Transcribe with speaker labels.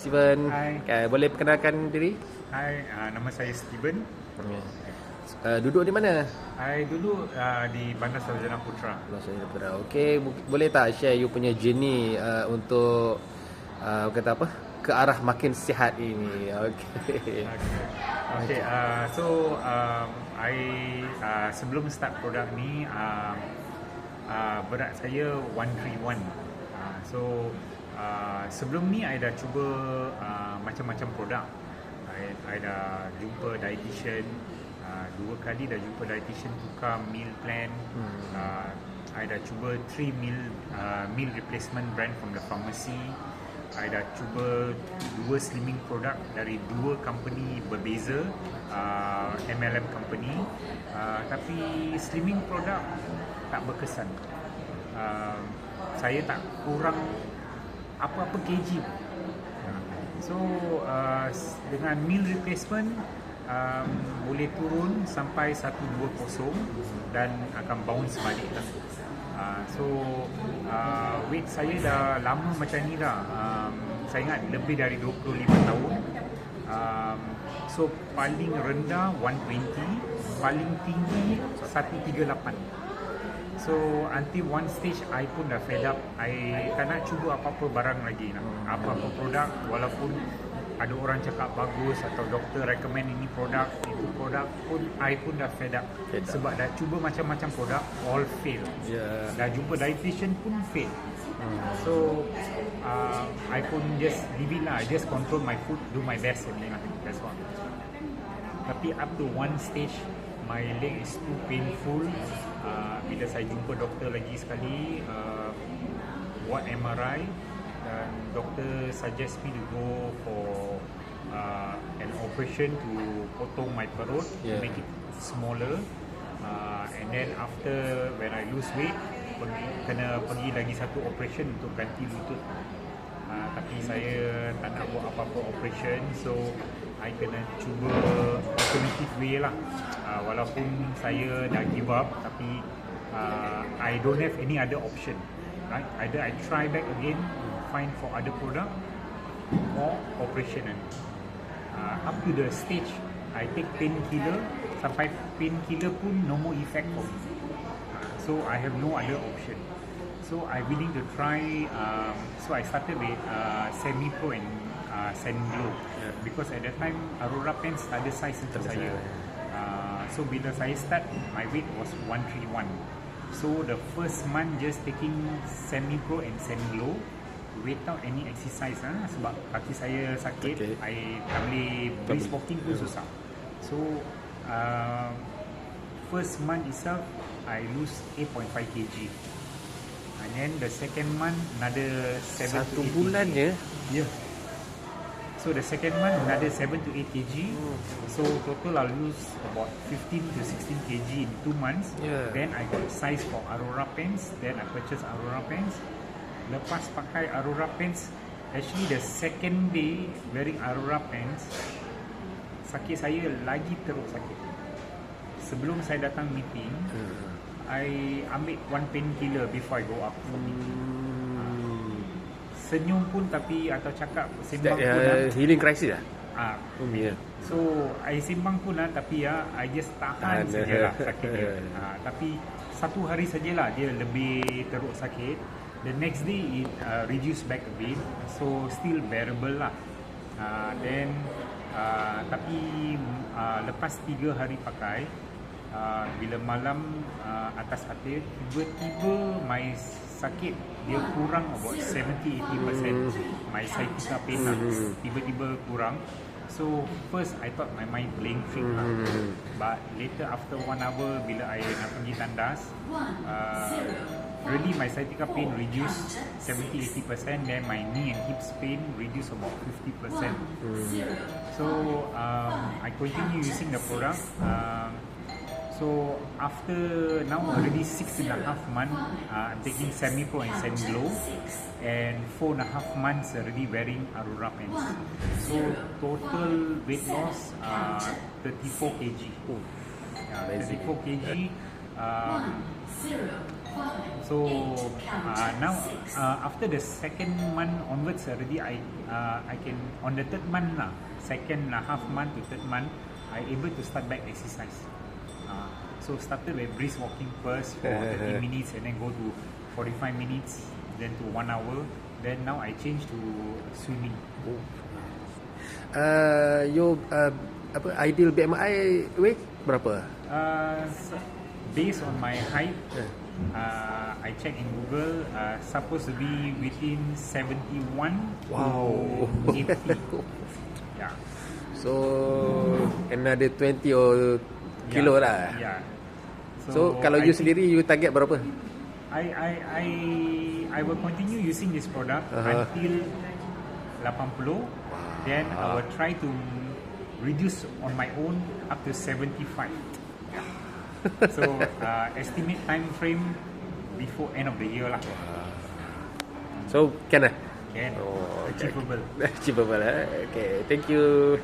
Speaker 1: Steven,
Speaker 2: Hai.
Speaker 1: okay, boleh perkenalkan diri?
Speaker 2: Hai, uh, nama saya Steven.
Speaker 1: Uh, duduk di mana?
Speaker 2: Saya dulu uh, di Bandar Sarjana Putra.
Speaker 1: Maksudnya Putra. Okey, boleh tak share you punya journey uh, untuk uh, kata apa? Ke arah makin sihat ini. Okey.
Speaker 2: Okay. Okay. Uh, so um, I uh, sebelum start produk ni um, uh, berat saya 131. Uh, so uh, sebelum ni I dah cuba uh, macam-macam produk. I, I dah jumpa dietitian uh, dua kali dah jumpa dietitian tukar meal plan.
Speaker 1: Hmm.
Speaker 2: Uh, I dah cuba 3 meal uh, meal replacement brand from the pharmacy. I dah cuba dua slimming produk dari dua company berbeza uh, MLM company uh, tapi slimming produk tak berkesan uh, saya tak kurang apa-apa kg. So uh, dengan meal replacement um, boleh turun sampai 120 dan akan bounce balik lah. Uh, so uh, weight saya dah lama macam ni dah. Um, saya ingat lebih dari 25 tahun. Um, so paling rendah 120 paling tinggi 138 So until one stage I pun dah fed up. I tak nak cuba apa-apa barang lagi nak. Apa-apa produk walaupun ada orang cakap bagus atau doktor recommend ini produk itu produk pun I pun dah fed up.
Speaker 1: Fed up.
Speaker 2: sebab dah cuba macam-macam produk all fail.
Speaker 1: Ya.
Speaker 2: dah jumpa dietitian pun fail. So uh, I pun just leave it lah. I just control my food do my best only lah that's all. Tapi up to one stage my leg is too painful. Uh, bila saya jumpa doktor lagi sekali uh, buat MRI dan doktor suggest me to go for uh, an operation to potong my perut
Speaker 1: Yeah.
Speaker 2: to make it smaller. Uh, and then after when I lose weight pergi, kena pergi lagi satu operation untuk ganti lutut uh, tapi saya tak nak buat apa-apa operation so I kena cuba alternative way lah. Uh, walaupun saya dah give up tapi uh, I don't have any other option right? Either I try back again find for other product or operation and uh, up to the stage I take painkiller. Sampai painkiller pun no more effect for me. So I have no other option so I willing to try um, so I started with uh, semi pro and uh, semi glow
Speaker 1: Yeah.
Speaker 2: because at that time Aurora pants tak ada size untuk saya. uh, so bila saya start my weight was 131 so the first month just taking semi pro and semi glow without any exercise ah sebab kaki saya sakit
Speaker 1: Okay.
Speaker 2: I tak boleh brisk walking pun susah. So uh, first month itself I lose 8.5 kg and then the second month another 7
Speaker 1: Satu
Speaker 2: to 8
Speaker 1: bulan
Speaker 2: kg.
Speaker 1: je.
Speaker 2: Yeah. So the second month another 7 to 8 kg. So total I'll lose about 15 to 16 kg in 2 months.
Speaker 1: Yeah.
Speaker 2: Then I got size for Aurora pants. Then I purchased Aurora pants. Lepas pakai Aurora pants, actually the second day wearing Aurora pants, sakit saya lagi teruk sakit. Sebelum saya datang meeting,
Speaker 1: Hmm.
Speaker 2: I ambil one painkiller before I go up for.
Speaker 1: Hmm.
Speaker 2: Senyum pun tapi atau cakap
Speaker 1: That,
Speaker 2: sembang pun
Speaker 1: uh,
Speaker 2: lah.
Speaker 1: healing crisis lah.
Speaker 2: Ah,
Speaker 1: Hmm, ya.
Speaker 2: So, I simbang pun lah tapi ya, I just tahan
Speaker 1: Tahan.
Speaker 2: sajalah sakit dia. Ha, tapi satu hari sajalah dia lebih teruk sakit. The next day it uh, reduce back a bit. So, still bearable lah. Uh, then, uh, tapi uh, lepas tiga hari pakai, uh, bila malam uh, atas katil, tiba-tiba my sakit dia kurang about 70-80%. My sciatica pain lah, tiba-tiba kurang. So first I thought my mind playing trick lah. But later after one hour bila I nak pergi tandas, uh, really my sciatica pain reduce 70-80% then my knee and hips pain reduce about 50%. So um, I continue using the product. Um, so after now already six and a half months, uh, I'm taking semi pro and semi glow, and four and a half months already wearing Aurora pants. So total weight loss uh, 34 kg.
Speaker 1: Oh.
Speaker 2: Yeah,
Speaker 1: Amazing.
Speaker 2: 34 kg. Um, So uh, now uh, after the second month onwards already I uh, I can on the third month lah, second uh, half month to third month I able to start back exercise. So started with brisk walking first for 30 minutes and then go to 45 minutes then to 1 hour then now I change to swimming.
Speaker 1: Uh, your uh, apa ideal BMI weight berapa?
Speaker 2: Uh, based on my height, uh, I check in Google, uh, supposed to be within 71
Speaker 1: Wow.
Speaker 2: to 80. yeah.
Speaker 1: So another 20 or kilo
Speaker 2: yeah.
Speaker 1: lah.
Speaker 2: Yeah.
Speaker 1: So, kalau
Speaker 2: I
Speaker 1: you sendiri you target berapa?
Speaker 2: I I I I will continue using this product
Speaker 1: Uh-huh.
Speaker 2: until 80. Then I will try to reduce on my own up to 75. so uh, estimate time frame before end of the year lah.
Speaker 1: So can lah.
Speaker 2: Can
Speaker 1: Oh, okay.
Speaker 2: achievable.
Speaker 1: Achievable eh. Okay, thank you.